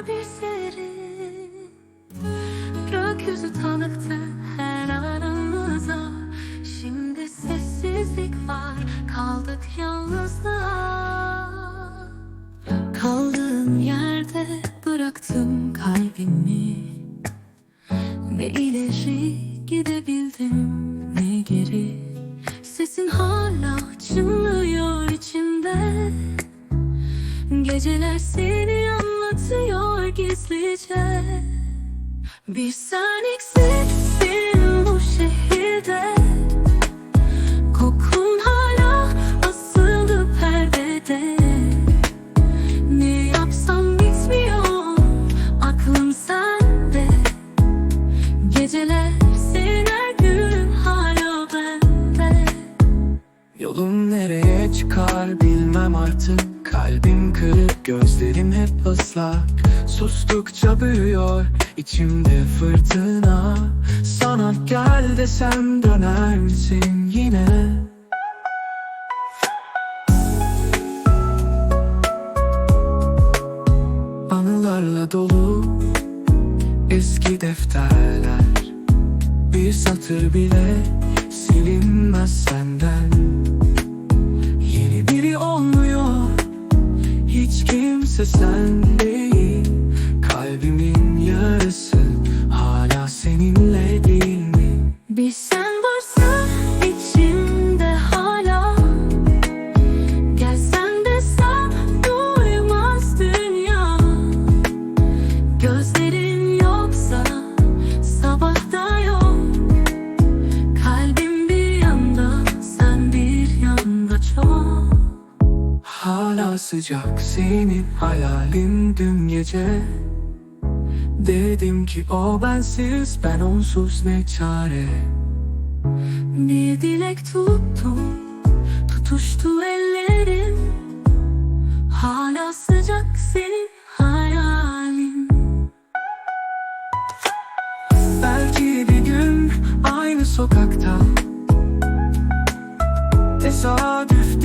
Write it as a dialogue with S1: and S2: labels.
S1: zor bir seri. Gökyüzü tanıktı her aramıza Şimdi sessizlik var kaldık yalnızlığa. Kaldığım yerde bıraktım kalbimi. Ne ileri gidebildim ne geri. Sesin hala çınlıyor içimde Geceler seni anlatıyor gizlice. Bir sen eksiksin bu şehirde
S2: Yolum nereye çıkar bilmem artık. Kalbim kırık gözlerim hep ıslak. Sustukça büyüyor içimde fırtına. Sana gel desem döner misin yine? Anılarla dolu eski defterler. Bir satır bile silinmez Hiç kimse sen değil. Kalbimin yarısı Hala sıcak senin hayalin dün gece. Dedim ki o bensiz ben onsuz ne çare?
S1: Bir dilek tuttum Tutuştu ellerim. Hala sıcak senin hayalin.
S2: Belki bir gün aynı sokakta. Tesadüf